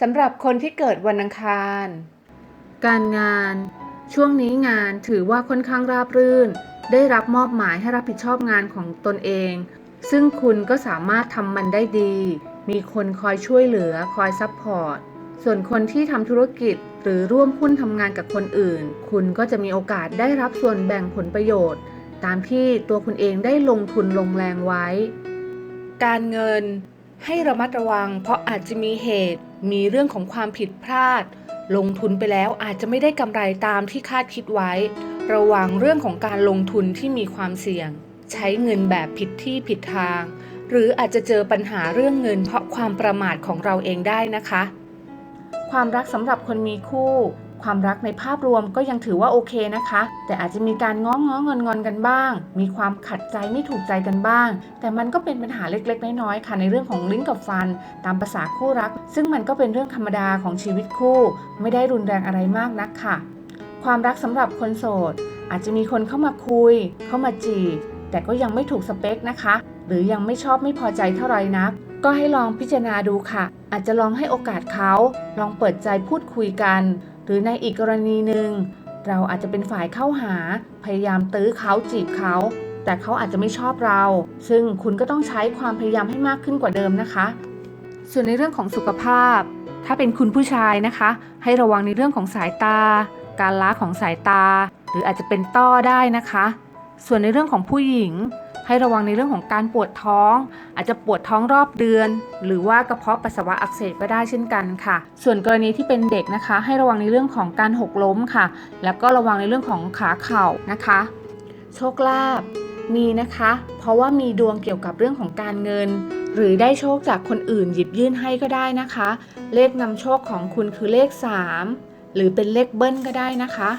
สำหรับคนที่เกิดวันอังคาร การงาน ช่วงนี้งานถือว่าค่อนข้างราบรื่น ได้รับมอบหมายให้รับผิดชอบงานของตนเอง ซึ่งคุณก็สามารถทำมันได้ดี มีคนคอยช่วยเหลือคอยซัพพอร์ต ส่วนคนที่ทำธุรกิจหรือร่วมหุ้นทำงานกับคนอื่น คุณก็จะมีโอกาสได้รับส่วนแบ่งผลประโยชน์ ตามที่ตัวคุณเองได้ลงทุนลงแรงไว้ การเงิน ให้ระมัดระวัง เพราะอาจจะมีเหตุ มีเรื่องของความผิดพลาด ลงทุนไปแล้วอาจจะไม่ได้กำไรตามที่คาดคิดไว้ ระวังเรื่องของการลงทุนที่มีความเสี่ยง ใช้เงินแบบผิดที่ผิดทาง หรืออาจจะเจอปัญหาเรื่องเงิน เพราะความประมาทของเราเองได้นะคะ ความรักสำหรับคนมีคู่ ความรักในภาพรวมก็ยังถือว่าโอเคนะคะ แต่อาจจะมีการง้อง้องอนงอนกันบ้าง มีความขัดใจไม่ถูกใจกันบ้าง แต่มันก็เป็นปัญหาเล็กๆ น้อยๆค่ะในเรื่องของลิ้นกับฟัน ตามภาษาคู่รัก ซึ่งมันก็เป็นเรื่องธรรมดาของชีวิตคู่ ไม่ได้รุนแรงอะไรมากนักค่ะ ความรักสำหรับคนโสด อาจจะมีคนเข้ามาคุย เข้ามาจีบแต่ก็ยังไม่ถูกสเปคนะคะ หรือยังไม่ชอบไม่พอใจเท่าไหร่นัก ก็ให้ลองพิจารณาดูค่ะ อาจจะลองให้โอกาสเขา ลองเปิดใจพูดคุยกัน หรือในอีกกรณีหนึ่งเราอาจจะเป็นฝ่ายเข้าหา พยายามตื้อเขาจีบเขา แต่เขาอาจจะไม่ชอบเรา ซึ่งคุณก็ต้องใช้ความพยายามให้มากขึ้นกว่าเดิมนะคะ ส่วนในเรื่องของสุขภาพ ถ้าเป็นคุณผู้ชายนะคะ ให้ระวังในเรื่องของสายตา การล้าของสายตา หรืออาจจะเป็นต้อได้นะคะ ส่วนในเรื่องของผู้หญิง ให้ระวังในเรื่องของการปวดท้อง อาจจะปวดท้องรอบเดือน หรือว่ากระเพาะปัสสาวะอักเสบก็ได้เช่นกันค่ะ ส่วนกรณีที่เป็นเด็กนะคะ ให้ระวังในเรื่องของการหกล้มค่ะ แล้วก็ระวังในเรื่องของขาเข่านะคะ โชคลาภมีนะคะ เพราะว่ามีดวงเกี่ยวกับเรื่องของการเงิน หรือได้โชคจากคนอื่นหยิบยื่นให้ก็ได้นะคะ เลขนำโชคของคุณคือเลข 3 หรือเป็นเลขเบิ้ลก็ได้นะคะ